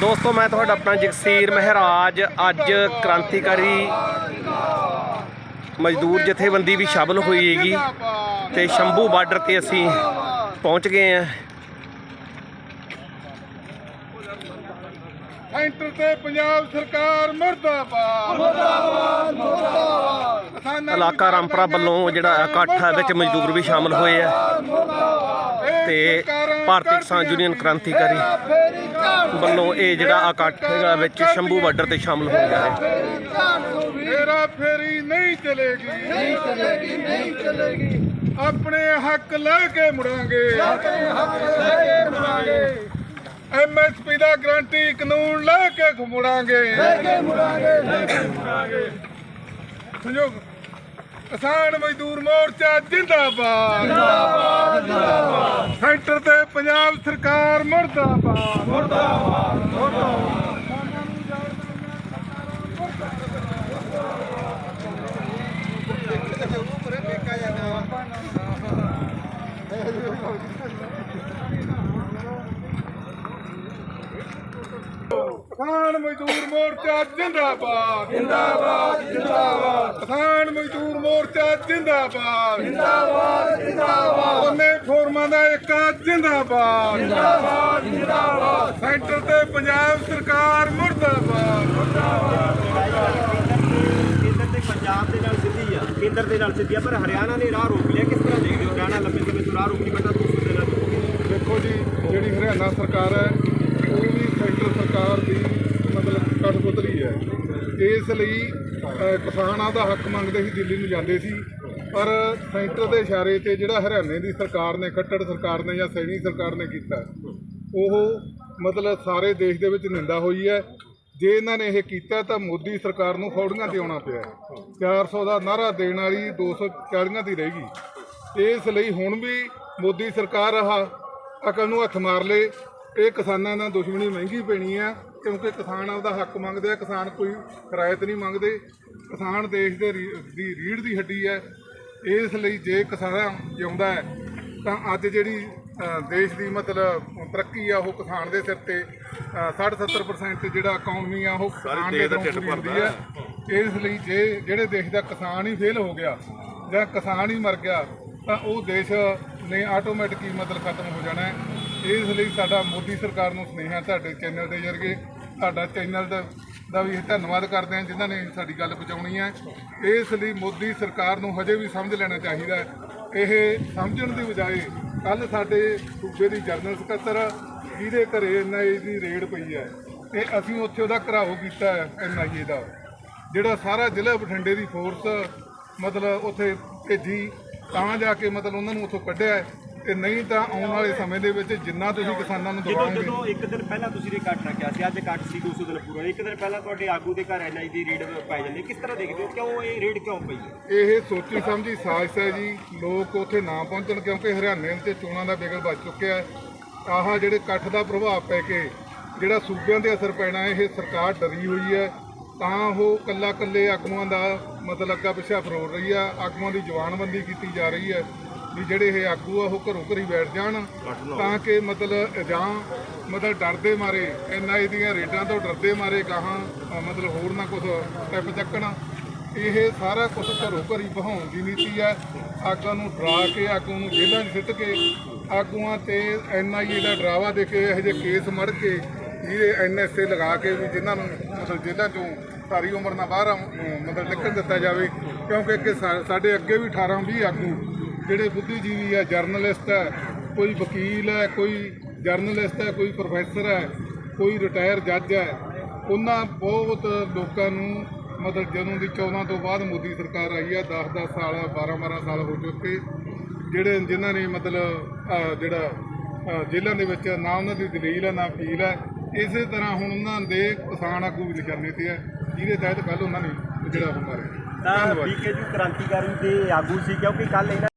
ਦੋਸਤੋ ਮੈਂ ਤੁਹਾਡਾ ਆਪਣਾ ਜਗਸੀਰ ਮਹਿਰਾਜ ਅੱਜ ਕ੍ਰਾਂਤੀਕਾਰੀ ਮਜ਼ਦੂਰ ਜਥੇਬੰਦੀ ਵੀ ਸ਼ਾਮਲ ਹੋਈ ਹੈਗੀ ਤੇ ਸ਼ੰਭੂ ਬਾਰਡਰ ਤੇ ਅਸੀਂ ਪਹੁੰਚ ਗਏ ਆ ਸੈਂਟਰ ਤੇ ਪੰਜਾਬ ਸਰਕਾਰ ਮਰਦਾਬਾਦ। ਮਰਦਾਬਾਦ ਮਰਦਾਬਾਦ ਇਲਾਕਾ ਰਾਮਪੁਰਾ ਵੱਲੋਂ ਜਿਹੜਾ ਇਕੱਠ ਹੈ ਵਿੱਚ ਮਜ਼ਦੂਰ ਵੀ ਸ਼ਾਮਲ ਹੋਏ ਆ। ਤੇ ਭਾਰਤੀ ਕਿਸਾਨ ਯੂਨੀਅਨ ਕ੍ਰਾਂਤੀਕਾਰੀ ਵੱਲੋਂ ਇਹ ਜਿਹੜਾ ਇਕੱਠ ਹੈਗਾ ਵਿੱਚ ਸ਼ੰਭੂ ਬਾਰਡਰ ਤੇ ਸ਼ਾਮਲ ਹੋ ਗਿਆ ਹੈ। ਫੇਰਾ ਫੇਰੀ ਨਹੀਂ ਚਲੇਗੀ। ਨਹੀਂ ਚਲੇਗੀ ਨਹੀਂ ਚਲੇਗੀ। ਆਪਣੇ ਹੱਕ ਲੈ ਕੇ ਮੁੜਾਂਗੇ। ਆਪਣੇ ਹੱਕ ਲੈ ਕੇ ਮੁੜਾਂਗੇ। ਐਮਐਸਪੀ ਦਾ ਗਰੰਟੀ ਕਾਨੂੰਨ ਲੈ ਕੇ ਮੁੜਾਂਗੇ। ਲੈ ਕੇ ਮੁੜਾਂਗੇ। ਲੈ ਕੇ ਮੁੜਾਂਗੇ। ਸੰਯੋਗ ਕਿਸਾਨ ਮਜ਼ਦੂਰ ਮੋਰਚਾ ਜਿੰਦਾਬਾਦ। ਜਿੰਦਾਬਾਦ ਜਿੰਦਾਬਾਦ। ਸੈਂਟਰ ਤੇ ਪੰਜਾਬ ਸਰਕਾਰ ਮਰਦਾਬਾਦ। ਮਰਦਾਬਾਦ ਕਿਸਾਨ ਮਜ਼ਦੂਰ ਮੋਰਚਾ ਜਿੰਦਾਬਾਦ। ਜਿੰਦਾਬਾਦ ਜਿੰਦਾਬਾਦ। ਕਿਸਾਨ ਮਜ਼ਦੂਰ ਮੋਰਚਾ ਜਿੰਦਾਬਾਦ। ਜਿੰਦਾਬਾਦ ਜਿੰਦਾਬਾਦ। ਉਹਨੇ ਫੋਰਮਾਂ ਦਾ ਇੱਕ ਜਿੰਦਾਬਾਦ। ਜਿੰਦਾਬਾਦ ਜਿੰਦਾਬਾਦ। ਸੈਂਟਰ ਤੇ ਪੰਜਾਬ ਸਰਕਾਰ ਮੁਰਦਾਬਾਦ। ਕੇਂਦਰ ਤੇ ਪੰਜਾਬ ਦੇ ਨਾਲ ਸਿੱਧੀ ਆ ਕੇਂਦਰ ਦੇ ਨਾਲ ਸਿੱਧੀ ਆ ਪਰ ਹਰਿਆਣਾ ਨੇ ਰਾਹ ਰੋਕ ਲਿਆ ਕਿਸ ਤਰ੍ਹਾਂ ਦੇਖਦੇ ਹੋ? ਹਰਿਆਣਾ ਲੰਬੇ ਸਮੇਂ ਤੋਂ ਰਾਹ ਰੋਕ ਬੈਠਾ ਤੁਸੀਂ ਦੇ ਨਾਲ। ਦੇਖੋ ਜੀ ਜਿਹੜੀ ਹਰਿਆਣਾ ਸਰਕਾਰ ਹੈ ਸੈਂਟਰ ਸਰਕਾਰ ਦੀ ਮਤਲਬ ਕਠਪੁਤਲੀ ਹੈ। ਇਸ ਲਈ ਕਿਸਾਨਾਂ ਦਾ ਹੱਕ ਮੰਗਦੇ ਸੀ, ਦਿੱਲੀ ਨੂੰ ਜਾਂਦੇ ਸੀ। ਪਰ ਸੈਂਟਰ ਦੇ ਇਸ਼ਾਰੇ ਤੇ ਜਿਹੜਾ ਹਰਿਆਣੇ ਦੀ ਸਰਕਾਰ ਨੇ, ਖੱਟੜ ਸਰਕਾਰ ਨੇ ਜਾਂ ਸੈਣੀ ਸਰਕਾਰ ਨੇ ਕੀਤਾ, ਉਹ ਮਤਲਬ ਸਾਰੇ ਦੇਸ਼ ਦੇ ਵਿੱਚ ਨਿੰਦਾ ਹੋਈ ਹੈ। ਜੇ ਇਹਨਾਂ ਨੇ ਇਹ ਕੀਤਾ ਤਾਂ ਮੋਦੀ ਸਰਕਾਰ ਨੂੰ ਫੌੜੀਆਂ ਤੇ ਆਉਣਾ ਪਿਆ। 400 ਦਾ ਨਾਰਾ ਦੇਣ ਵਾਲੀ 240 ਦੀ ਰਹੇਗੀ। ਇਸ ਲਈ ਹੁਣ ਵੀ ਮੋਦੀ ਸਰਕਾਰ ਆ ਅਕਲ ਨੂੰ ਹੱਥ ਮਾਰ ਲੇ। ਇਹ ਕਿਸਾਨਾਂ ਨਾਲ ਦੁਸ਼ਮਣੀ ਮਹਿੰਗੀ ਪੈਣੀ ਆ ਕਿਉਂਕਿ ਕਿਸਾਨ ਆਪਦਾ ਹੱਕ ਮੰਗਦੇ ਆ ਕਿਸਾਨ ਕੋਈ ਕਿਰਾਇਤ ਨਹੀਂ ਮੰਗਦੇ। ਕਿਸਾਨ ਦੇਸ਼ ਦੇ ਦੀ ਰੀੜ ਦੀ ਹੱਡੀ ਹੈ ਇਸ ਲਈ ਜੇ ਕਿਸਾਨ ਜਿਉਂਦਾ ਹੈ ਤਾਂ ਅੱਜ ਜਿਹੜੀ ਦੇਸ਼ ਦੀ ਮਤਲਬ ਤਰੱਕੀ ਆ ਉਹ ਕਿਸਾਨ ਦੇ ਸਿਰ ਤੇ 60-70% ਜਿਹੜਾ ਇਕਨੋਮੀ ਆ ਉਹ ਕਿਸਾਨ ਦੇ ਢਿੱਡ ਭਰਦੀ ਹੈ। ਇਸ ਲਈ ਜੇ ਜਿਹੜੇ ਦੇਸ਼ ਦਾ ਕਿਸਾਨ ਹੀ ਫੇਲ ਹੋ ਗਿਆ ਜਾਂ ਕਿਸਾਨ ਹੀ ਮਰ ਗਿਆ ਤਾਂ ਉਹ ਦੇਸ਼ ਨੇ ਆਟੋਮੈਟਿਕ ਹੀ ਮਤਲਬ ਖਤਮ ਹੋ ਜਾਣਾ ਹੈ। ਇਸ ਲਈ ਸਾਡਾ ਮੋਦੀ ਸਰਕਾਰ ਨੂੰ ਸੁਨੇਹਾ ਤੁਹਾਡੇ ਚੈਨਲ ਦੇ ਜ਼ਰੀਏ। ਤੁਹਾਡਾ ਚੈਨਲ ਦਾ ਦਾ ਵੀ ਧੰਨਵਾਦ ਕਰਦੇ ਹਾਂ ਜਿਨ੍ਹਾਂ ਨੇ ਸਾਡੀ ਗੱਲ ਪਹੁੰਚਾਉਣੀ ਹੈ। ਇਸ ਲਈ ਮੋਦੀ ਸਰਕਾਰ ਨੂੰ ਹਜੇ ਵੀ ਸਮਝ ਲੈਣਾ ਚਾਹੀਦਾ ਹੈ। ਇਹ ਸਮਝਣ ਦੀ ਬਜਾਏ ਕੱਲ ਸਾਡੇ ਸੂਬੇ ਦੀ ਜਨਰਲ ਸਕੱਤਰ ਜਿਹਦੇ ਘਰੇ ਐਨਆਈਏ ਦੀ ਰੇਡ ਪਈ ਹੈ ਤੇ ਅਸੀਂ ਉੱਥੇ ਉਹਦਾ ਘਰਾਓ ਕੀਤਾ ਹੈ ਐਨਆਈਏ ਦਾ, ਜਿਹੜਾ ਸਾਰਾ ਜ਼ਿਲ੍ਹਾ ਬਠਿੰਡੇ ਦੀ ਫੋਰਸ ਮਤਲਬ ਉੱਥੇ ਭੇਜੀ, ਤਾਂ ਜਾ ਕੇ ਮਤਲਬ ਉਹਨਾਂ ਨੂੰ ਉੱਥੋਂ ਕੱਢਿਆ ਤੇ ਨਹੀਂ ਤਾਂ ਆਉਣ ਵਾਲੇ ਸਮੇਂ ਦੇ ਵਿੱਚ ਜਿੰਨਾ ਤੁਸੀਂ ਕਿਸਾਨਾਂ ਨੂੰ ਜਦੋਂ ਜਦੋਂ ਇੱਕ ਦਿਨ ਪਹਿਲਾਂ ਤੁਸੀਂ ਇਹ ਕੱਟ ਰੱਖਿਆ ਸੀ ਅੱਜ ਕੱਟ ਸੀ 200 ਦਿਨ ਪੂਰਾ। ਇੱਕ ਦਿਨ ਪਹਿਲਾਂ ਤੁਹਾਡੇ ਆਗੂ ਦੇ ਘਰ ਐਨਆਈ ਦੀ ਰੀਡ ਪਾਈ ਜਾਂਦੀ ਹੈ। ਕਿਸ ਤਰ੍ਹਾਂ ਦੇਖਦੇ ਹੋ? ਕਿਉਂ ਇਹ ਰੀਡ ਕਿਉਂ ਪਈ ਹੈ? ਇਹ ਸੋਚੀ ਸਮਝੀ ਸਾਜ਼ਿਸ਼ ਹੈ ਜੀ। ਲੋਕ ਉੱਥੇ ਨਾ ਪਹੁੰਚਣ ਕਿਉਂਕਿ ਹਰਿਆਣੇ ਤੇ ਚੋਣਾਂ ਦਾ ਬਿਗਲ ਵੱਜ ਚੁੱਕਿਆ ਹੈ। ਆਹ ਜਿਹੜੇ ਇਕੱਠ ਦਾ ਪ੍ਰਭਾਵ ਪੈ ਕੇ ਜਿਹੜਾ ਸੂਬਿਆਂ ਤੇ ਅਸਰ ਪੈਣਾ ਇਹ ਸਰਕਾਰ ਡਰੀ ਹੋਈ ਹੈ। ਤਾਂ ਉਹ ਕੱਲਾ ਕੱਲੇ ਆਗੂਆਂ ਦਾ ਮਤਲਬ ਅੱਗਾ ਪਿੱਛਾ ਫਰੋੜ ਰਹੀ ਆ। ਆਗੂਆਂ ਦੀ ਜਵਾਨਬੰਦੀ ਕੀਤੀ ਜਾ ਰਹੀ ਹੈ। ਵੀ ਜਿਹੜੇ ਇਹ ਆਗੂ ਆ, ਉਹ ਘਰੋਂ ਘਰੀ ਬੈਠ ਜਾਣ ਤਾਂ ਕਿ ਮਤਲਬ ਜਾਂ ਮਤਲਬ ਡਰਦੇ ਮਾਰੇ ਐਨਆਈ ਦੀਆਂ ਰੇਡਾਂ ਤੋਂ ਡਰਦੇ ਮਾਰੇ, ਗਾਹਾਂ ਮਤਲਬ ਹੋਰ ਨਾ ਕੁਝ ਸਟੈਪ ਚੱਕਣ। ਇਹ ਸਾਰਾ ਕੁਝ ਘਰੋਂ ਘਰੀ ਬਹਾਉਣ ਦੀ ਨੀਤੀ ਹੈ ਆਗੂਆਂ ਨੂੰ ਡਰਾ ਕੇ ਆਗੂ ਨੂੰ ਜੇਲ੍ਹਾਂ 'ਚ ਸਿੱਟ ਕੇ, ਆਗੂਆਂ ਤੇ ਐਨਆਈਏ ਦਾ ਡਰਾਵਾ ਦੇ ਕੇ ਇਹੋ ਜਿਹੇ ਕੇਸ ਮੜ ਕੇ ਜਿਹਦੇ ਐਨਐਸਏ ਲਗਾ ਕੇ ਵੀ ਜਿਨ੍ਹਾਂ ਨੂੰ ਮਤਲਬ ਜੇਲ੍ਹਾਂ 'ਚੋਂ ਸਾਰੀ ਉਮਰ ਨਾਲ ਬਾਹਰ ਮਤਲਬ ਨਿਕਲ ਦਿੱਤਾ ਜਾਵੇ। ਕਿਉਂਕਿ ਅੱਗੇ ਸਾ- ਸਾਡੇ ਅੱਗੇ ਵੀ 18 20 ਆਗੂ ਜਿਹੜੇ ਬੁੱਧੀਜੀਵੀ ਹੈ ਜਰਨਲਿਸਟ ਹੈ ਕੋਈ ਵਕੀਲ ਹੈ ਕੋਈ ਜਰਨਲਿਸਟ ਹੈ ਕੋਈ ਪ੍ਰੋਫੈਸਰ ਹੈ ਕੋਈ ਰਿਟਾਇਰ ਜੱਜ ਹੈ ਉਹਨਾਂ ਬਹੁਤ ਲੋਕਾਂ ਨੂੰ ਮਤਲਬ ਜਦੋਂ ਦੀ 14 ਤੋਂ ਬਾਅਦ ਮੋਦੀ ਸਰਕਾਰ ਆਈ ਹੈ 10 10 ਸਾਲ 12 12 ਸਾਲ ਹੋ ਚੁੱਕੇ ਜਿਹੜੇ ਜਿਨ੍ਹਾਂ ਨੇ ਮਤਲਬ ਜਿਹੜਾ ਜੇਲ੍ਹਾਂ ਦੇ ਵਿੱਚ ਨਾ ਉਹਨਾਂ ਦੀ ਦਲੀਲ ਹੈ ਨਾ ਅਪੀਲ ਹੈ ਇਸੇ ਤਰ੍ਹਾਂ ਹੁਣ ਉਹਨਾਂ ਦੇ ਕਿਸਾਨ ਆਗੂ ਵੀ ਨਿਸ਼ਾਨੇ ਤੇ ਹੈ ਜਿਹਦੇ ਤਹਿਤ ਕੱਲ ਉਹਨਾਂ ਨੇ ਜਿਹੜਾ ਉਹ ਮਾਰਿਆ। ਤਾਂ ਬੀਕੇਯੂ ਕ੍ਰਾਂਤੀਕਾਰੀ ਦੇ ਆਗੂ ਸੀ ਕਿਉਂਕਿ ਕੱਲ ਇਹਨਾਂ